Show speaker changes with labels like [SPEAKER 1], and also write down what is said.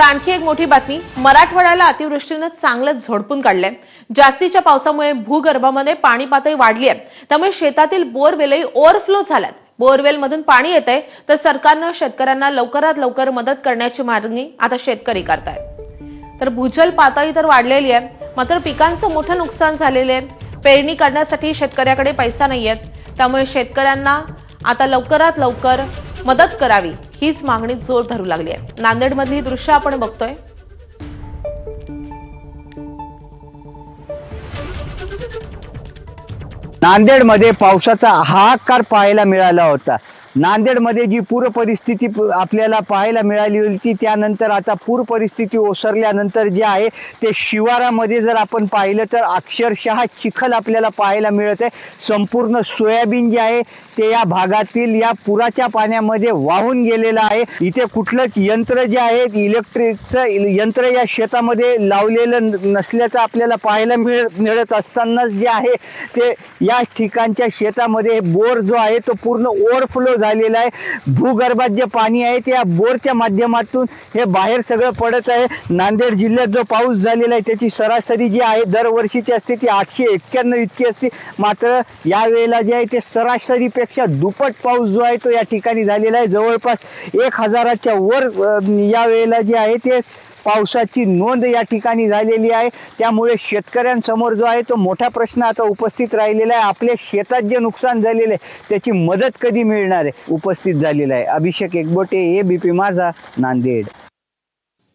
[SPEAKER 1] आता आणखी एक मोठी बातमी. मराठवाड्याला अतिवृष्टीनं चांगलंच झोडपून काढलंय. जास्तीच्या पावसामुळे भूगर्भामध्ये पाणी पातळी वाढली आहे त्यामुळे शेतातील बोरवेलही ओव्हरफ्लो झाल्यात. बोरवेलमधून पाणी येतंय तर सरकारनं शेतकऱ्यांना लवकरात लवकर मदत करण्याची मागणी आता शेतकरी करतायत. तर भूजल पातळी तर वाढलेली आहे मात्र पिकांचं मोठं नुकसान झालेलं आहे पेरणी करण्यासाठी शेतकऱ्याकडे पैसा नाहीये त्यामुळे शेतकऱ्यांना आता लवकरात लवकर मदत करावी. हीच मागणी जोर धरू लागली आहे. नांदेडमधली ही दृश्य आपण बघतोय.
[SPEAKER 2] नांदेडमध्ये पावसाचा हाहाकार पाहायला मिळाला होता. नांदेडमध्ये जी पूर परिस्थिती प- आपल्याला पाहायला मिळाली होती त्यानंतर आता पूर परिस्थिती ओसरल्यानंतर जे आहे ते शिवारामध्ये जर आपण पाहिलं तर अक्षरशः चिखल आपल्याला पाहायला मिळत आहे. संपूर्ण सोयाबीन जे आहे ते या भागातील या पुराच्या पाण्यामध्ये वाहून गेलेलं आहे. इथे कुठलंच यंत्र जे आहे इलेक्ट्रिकचं यंत्र या शेतामध्ये लावलेलं न- नसल्याचं आपल्याला पाहायला मिळ मिळत असतानाच जे आहे ते या ठिकाणच्या शेतामध्ये बोर जो आहे तो पूर्ण ओव्हरफ्लो झालेला आहे. भूगर्भात जे पाणी आहे ते या बोरच्या माध्यमातून हे बाहेर सगळं पडत आहे. नांदेड जिल्ह्यात जो पाऊस झालेला आहे त्याची सरासरी जी आहे दरवर्षीची असते ती आठशे एक्क्याण्णव इतकी असते. मात्र यावेळेला जे आहे ते सरासरीपेक्षा दुप्पट पाऊस जो आहे तो या ठिकाणी झालेला आहे. जवळपास एक हजाराच्या वर यावेळेला जे आहे ते पावसाची नोंद या ठिकाणी झालेली आहे. त्यामुळे शेतकऱ्यांसमोर जो आहे तो मोठा प्रश्न आता उपस्थित राहिलेला आहे. आपल्या शेतात जे नुकसान झालेलं आहे त्याची मदत कधी मिळणार आहे? उपस्थित झालेला आहे. अभिषेक एकबोटे ए बी पी माझा नांदेड.